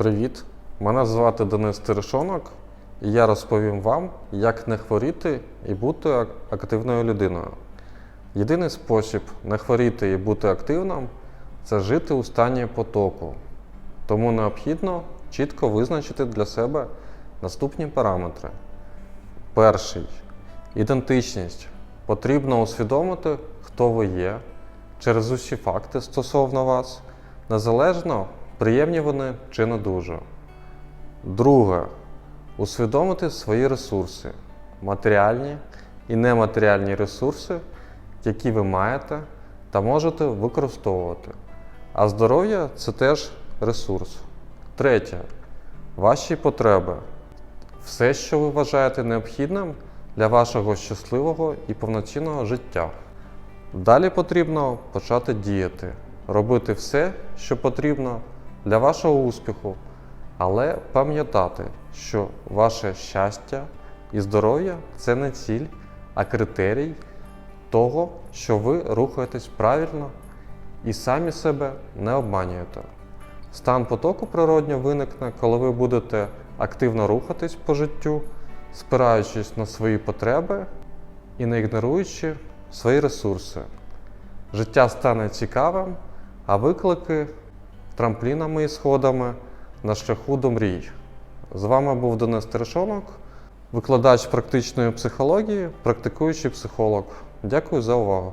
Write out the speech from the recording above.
Привіт! Мене звати Денис Терешонок, і я розповім вам, як не хворіти і бути активною людиною. Єдиний спосіб не хворіти і бути активним це жити у стані потоку. Тому необхідно чітко визначити для себе наступні параметри. Перший ідентичність. Потрібно усвідомити, хто ви є через усі факти стосовно вас, незалежно, приємні вони чи не дуже. Друге усвідомити свої ресурси, матеріальні і нематеріальні ресурси, які ви маєте та можете використовувати. А здоров'я це теж ресурс. Третє ваші потреби. Все, що ви вважаєте необхідним для вашого щасливого і повноцінного життя. Далі потрібно почати діяти, робити все, що потрібно для вашого успіху, але пам'ятати, що ваше щастя і здоров'я це не ціль, а критерій того, що ви рухаєтесь правильно і самі себе не обманюєте. Стан потоку природньо виникне, коли ви будете активно рухатись по життю, спираючись на свої потреби і не ігноруючи свої ресурси. Життя стане цікавим, а виклики трамплінами і сходами на шляху до мрій. З вами був Денис Терешонок, викладач практичної психології, практикуючий психолог. Дякую за увагу.